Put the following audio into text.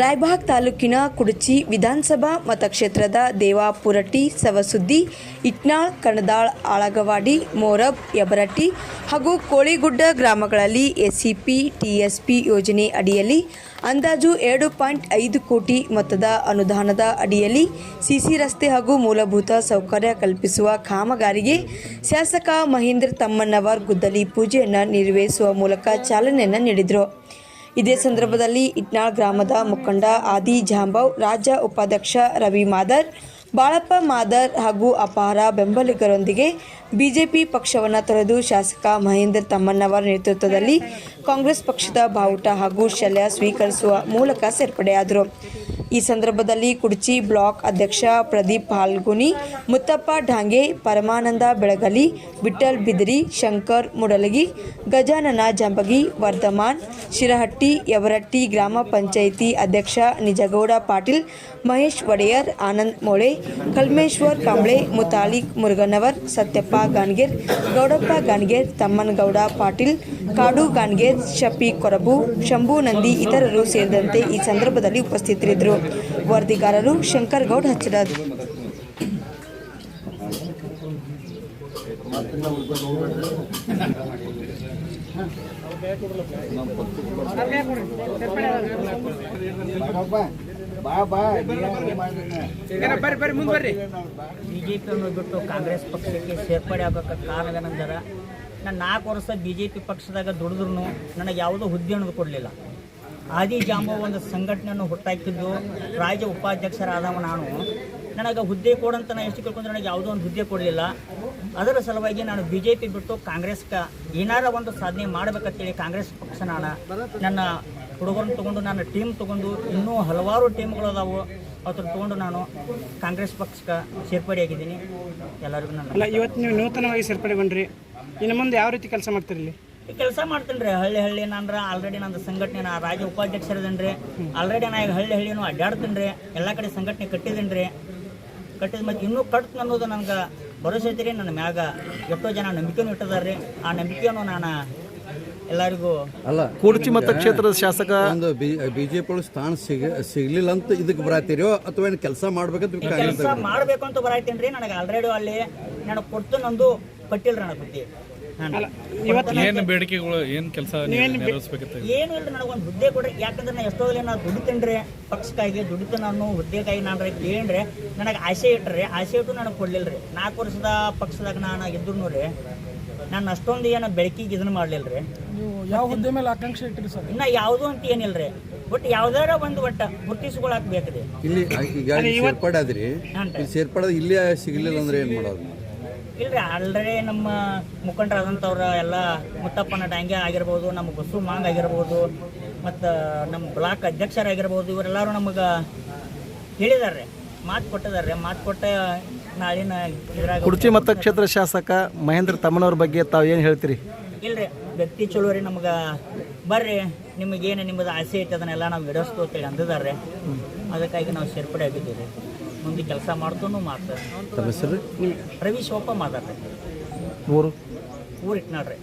ರಾಯಬಾಗ್ ತಾಲೂಕಿನ ಕುಡಚಿ ವಿಧಾನಸಭಾ ಮತಕ್ಷೇತ್ರದ ದೇವಾಪುರಟ್ಟಿ ಸವಸುದ್ದಿ ಇಟ್ನಾಳ್ ಕಣದಾಳ್, ಆಳಗವಾಡಿ, ಮೋರಬ್ ಯಬರಟ್ಟಿ ಹಾಗೂ ಕೋಳಿಗುಡ್ಡ ಗ್ರಾಮಗಳಲ್ಲಿ ಎಸ್ಸಿಪಿ, ಟಿಎಸ್ಪಿ ಯೋಜನೆ ಅಡಿಯಲ್ಲಿ ಅಂದಾಜು ಎರಡು ಪಾಯಿಂಟ್ ಐದು ಕೋಟಿ ಮೊತ್ತದ ಅನುದಾನದ ಅಡಿಯಲ್ಲಿ ಸಿಸಿ ರಸ್ತೆ ಹಾಗೂ ಮೂಲಭೂತ ಸೌಕರ್ಯ ಕಲ್ಪಿಸುವ ಕಾಮಗಾರಿಗೆ ಶಾಸಕ ಮಹೇಂದ್ರ ತಮ್ಮಣ್ಣವರ್ ಗುದ್ದಲಿ ಪೂಜೆಯನ್ನು ನೆರವೇರಿಸುವ ಮೂಲಕ ಚಾಲನೆಯನ್ನು ನೀಡಿದರು. ಇದೇ ಸಂದರ್ಭದಲ್ಲಿ ಇಟ್ನಾಳ್ ಗ್ರಾಮದ ಮುಖಂಡ ಆದಿ ಜಾಂಬವ್, ರಾಜ್ಯ ಉಪಾಧ್ಯಕ್ಷ ರವಿ ಮಾದರ್, ಬಾಳಪ್ಪ ಮಾದರ್ ಹಾಗೂ ಅಪಾರ ಬೆಂಬಲಿಗರೊಂದಿಗೆ ಬಿಜೆಪಿ ಪಕ್ಷವನ್ನು ತೊರೆದು ಶಾಸಕ ಮಹೇಂದ್ರ ತಮ್ಮಣ್ಣವರ ನೇತೃತ್ವದಲ್ಲಿ ಕಾಂಗ್ರೆಸ್ ಪಕ್ಷದ ಬಾವುಟ ಹಾಗೂ ಶಲ್ಯ ಸ್ವೀಕರಿಸುವ ಮೂಲಕ ಸೇರ್ಪಡೆಯಾದರು. ಈ ಸಂದರ್ಭದಲ್ಲಿ ಕುಡ್ಚಿ ಬ್ಲಾಕ್ ಅಧ್ಯಕ್ಷ ಪ್ರದೀಪ್ ಹಾಲ್ಗುನಿ ಮುತ್ತಪ್ಪ ಢಾಂಗೆ, ಪರಮಾನಂದ ಬೆಳಗಲಿ ಬಿಟ್ಟಲ್ ಬಿದಿರಿ, ಶಂಕರ್ ಮುಡಲಗಿ, ಗಜಾನನ ಜಂಬಗಿ ವರ್ಧಮಾನ್, ಶಿರಹಟ್ಟಿ ಯವರಟ್ಟಿ ಗ್ರಾಮ ಪಂಚಾಯಿತಿ ಅಧ್ಯಕ್ಷ ನಿಜಗೌಡ ಪಾಟೀಲ್, ಮಹೇಶ್ ಒಡೆಯರ್, ಆನಂದ್ ಮೋಳೆ, ಕಲ್ಮೇಶ್ವರ್ ಕಾಂಬ್ಳೆ ಮುತಾಲಿಕ್ ಮುರುಗನವರ್, ಸತ್ಯಪ್ಪ ಗಾನ್ಗೇರ್, ಗೌಡಪ್ಪ ಗಾನ್ಗೇರ್ ತಮ್ಮನಗೌಡ ಪಾಟೀಲ್, ಕಾಡು ಗಾನ್ಗೇರ್, ಶಫಿ ಕೊರಬು, ಶಂಭು ನಂದಿ ಇತರರು ಸೇರಿದಂತೆ ಈ ಸಂದರ್ಭದಲ್ಲಿ ಉಪಸ್ಥಿತರಿದ್ದರು. ವರದಿಗಾರರು ಶಂಕರ್ ಗೌಡ್ ಹಚ್ಚರದ್ ಬಾ ಬಾ ಬರ್ರಿ ಬರ್ರಿ ಮುಂದೆ ಬಿ ಜೆ ಪಿಯನ್ನು ಬಿಟ್ಟು ಕಾಂಗ್ರೆಸ್ ಪಕ್ಷಕ್ಕೆ ಸೇರ್ಪಡೆ ಆಗಕ್ಕೆ ಕಾರಣ ಏನಂದ್ರೆ ನಾನು ನಾಲ್ಕು ವರ್ಷ ಬಿ ಜೆ ಪಿ ಪಕ್ಷದಾಗ ದುಡಿದ್ರು ನನಗೆ ಯಾವುದೋ ಹುದ್ದೆ ಅನ್ನೋದು ಕೊಡಲಿಲ್ಲ. ಆದಿ ಜಾಂಬೋ ಒಂದು ಸಂಘಟನೆಯನ್ನು ಹುಟ್ಟಾಕಿದ್ದು ರಾಜ್ಯ ಉಪಾಧ್ಯಕ್ಷರಾದವ ನಾನು. ನನಗೆ ಹುದ್ದೆ ಕೊಡಂತ ನಾನು ಎಷ್ಟು ಕೇಳ್ಕೊಂಡ್ರೆ ನನಗೆ ಯಾವುದೋ ಒಂದು ಹುದ್ದೆ ಕೊಡಲಿಲ್ಲ. ಅದರ ಸಲುವಾಗಿ ನಾನು ಬಿ ಜೆ ಪಿ ಬಿಟ್ಟು ಕಾಂಗ್ರೆಸ್ಗೆ ಏನಾರ ಒಂದು ಸಾಧನೆ ಮಾಡಬೇಕಂತೇಳಿ ಕಾಂಗ್ರೆಸ್ ಪಕ್ಷ ನಾನು ನನ್ನ ಹುಡುಗರನ್ನ ತೊಗೊಂಡು ನಾನು ಟೀಮ್ ತೊಗೊಂಡು ಇನ್ನೂ ಹಲವಾರು ಟೀಮ್ಗಳು ಅದಾವು ಅದ್ರ ತೊಗೊಂಡು ನಾನು ಕಾಂಗ್ರೆಸ್ ಪಕ್ಷಕ್ಕೆ ಸೇರ್ಪಡೆಯಾಗಿದ್ದೀನಿ. ಎಲ್ಲರಿಗೂ ನನ್ನ ಇವತ್ತು ನೀವು ನೂತನವಾಗಿ ಸೇರ್ಪಡೆಗೊಂಡ್ರಿ ಇನ್ನು ಮುಂದೆ ಯಾವ ರೀತಿ ಕೆಲಸ ಮಾಡ್ತಿರಲಿ ಕೆಲಸ ಮಾಡ್ತೇನೆ ರೀ ಹಳ್ಳಿ ಹಳ್ಳಿ ನಾನು ಆಲ್ರೆಡಿ ನಂದು ಸಂಘಟನೆ ನಾ ರಾಜ್ಯ ರೀ. ಆಲ್ರೆಡಿ ನಾ ಈಗ ಹಳ್ಳಿ ಹಳ್ಳಿನೂ ಅಡ್ಡಾಡ್ತೀನಿ ರೀ ಎಲ್ಲ ಕಡೆ ಸಂಘಟನೆ ಕಟ್ಟಿದ್ದೀನಿ ರೀ. ಕಟ್ಟಿದ ಮತ್ತು ಇನ್ನೂ ಕಟ್ತು ಅನ್ನೋದು ನನಗೆ ಭರೋಸೆ ಐತಿ ರೀ ನನ್ನ ಮ್ಯಾಗ ಎಷ್ಟೋ ಜನ ನಂಬಿಕೆನೂ ಇಟ್ಟದಾರ ರೀ. ಆ ನಂಬಿಕೆಯನ್ನು ನಾನು ಎಲ್ಲರಿಗೂ ಅಲ್ಲ ಕುರ್ಚಿ ಮತ ಕ್ಷೇತ್ರದ ಶಾಸಕ ಒಂದು ಬಿಜೆಪಿ ಸ್ಥಾನ ಸಿಗ ಸಿಗ್ಲಿಲ್ಲ ಅಂತ ಇದಕ್ಕೆ ಬರತ್ತೀರೋ ಅಥವಾ ಏನು ಕೆಲಸ ಮಾಡ್ಬೇಕಂತ ಅಂತ ಕೆಲಸ ಮಾಡಬೇಕು ಅಂತ ಬರಾಯ್ತೀನಿ ರೀ ನನಗೆ ಆಲ್ರೆಡಿ ಅಲ್ಲಿ ನನಗೆ ಕೊಡ್ತು ನಂದು ಕಟ್ಟಿಲ್ಲ ನನಗೆ ಬುದ್ಧಿ. ನಾನು ಇವತ್ತು ಏನು ಬೇಡಿಕೆಗಳು ಏನು ಕೆಲಸ ನೆರವೇರಿಸ್ಬೇಕಿತ್ತು ಏನು ಇಲ್ಲ ನನಗೊಂದು ಹುದ್ದೆ ಕೊಡ್ರಿ ಯಾಕಂದ್ರೆ ನಾನು ಎಷ್ಟೋ ನಾನು ದುಡಿತೇನ್ರಿ ಪಕ್ಷಕ್ಕಾಗಿ ದುಡಿತು ನಾನು ಹುದ್ದೆಗಾಗಿ ನಾನು ಕೇಳ್ರಿ ನನಗೆ ಆಸೆ ಇಟ್ರಿ ಆಸೆ ಇಟ್ಟು ನನಗೆ ಕೊಡ್ಲಿಲ್ಲ ರೀ ನಾಲ್ಕು ವರ್ಷದ ಪಕ್ಷದಾಗ ನಾನು ಇದ್ರು ರೀ ನಾನು ಅಷ್ಟೊಂದು ಏನು ಬೆಳಕಿಗೆ ಇದನ್ನ ಮಾಡಲಿಲ್ಲ ರೀ ಯಾವ ಹುದ್ದೆ ಮೇಲೆ ಆಕಾಂಕ್ಷೆ ಇಟ್ಟಿರಿ ಸರ್? ಇನ್ನ ಯಾವುದೂ ಅಂತ ಏನಿಲ್ಲ ರೀ ಬಟ್ ಯಾವ್ದಾರ ಒಂದು ಒಟ್ಟ ಗುರ್ತಿಸ್ಕೊಳಕ್ ಬೇಕ್ರಿ. ರೀ ಇಲ್ಲಿ ಈಗ ಸೇರ್ಪಡೆ ಆದ್ರಿ ಹಾಂ ಇಲ್ಲಿ ಸೇರ್ಪಡೆ ಇಲ್ಲಿ ಸಿಗ್ಲಿಲ್ಲ ಅಂದ್ರೆ ಏನು ಮಾಡೋದು? ಇಲ್ರಿ ಆಲ್ರೆಡಿ ನಮ್ಮ ಮುಖಂಡರಾದಂಥವ್ರ ಎಲ್ಲ ಮುತ್ತಪ್ಪನ ಡ್ಯಾಂಗೆ ಆಗಿರ್ಬೋದು ನಮ್ಮ ಬಸ್ಸು ಮಾಂಗ್ ಆಗಿರ್ಬೋದು ಮತ್ತು ನಮ್ಮ ಬ್ಲಾಕ್ ಅಧ್ಯಕ್ಷರಾಗಿರ್ಬೋದು ಇವರೆಲ್ಲರೂ ನಮಗೆ ಹೇಳಿದಾರೆ ಮಾತು ಕೊಟ್ಟಿದ್ದಾರೆ ಮಾತು ಕೊಟ್ಟ ನಾಳಿನ ಇದ್ರಾಗ ಕುಡ್ಚಿ ಮತಕ್ಷೇತ್ರ ಶಾಸಕ ಮಹೇಂದ್ರ ತಮ್ಮನವ್ರ ಬಗ್ಗೆ ತಾವು ಏನು ಹೇಳ್ತೀರಿ? ಇಲ್ರಿ ವ್ಯಕ್ತಿ ಚಲೋ ರೀ ನಮ್ಗೆ ಬರ್ರಿ ನಿಮಗೇನು ನಿಮ್ಮದು ಆಸೆ ಐತೆ ಅದನ್ನೆಲ್ಲ ನಾವು ಅಂತೇಳಿ ಅಂದಿದ್ದಾರೆ ಅದಕ್ಕಾಗಿ ನಾವು ಸೇರ್ಪಡೆ ಆಗಿದ್ದೀವಿ. ಮುಂದೆ ಕೆಲಸ ಮಾಡ್ತೂ ಮಾಡ್ತಾರೆ. ಹೆಸರು? ರವಿ ಶಿವಪ್ಪ ಮಾತಾಡ್ರಿ ಊರು? ಊರು ಇಟ್ನಾಳ್ರಿ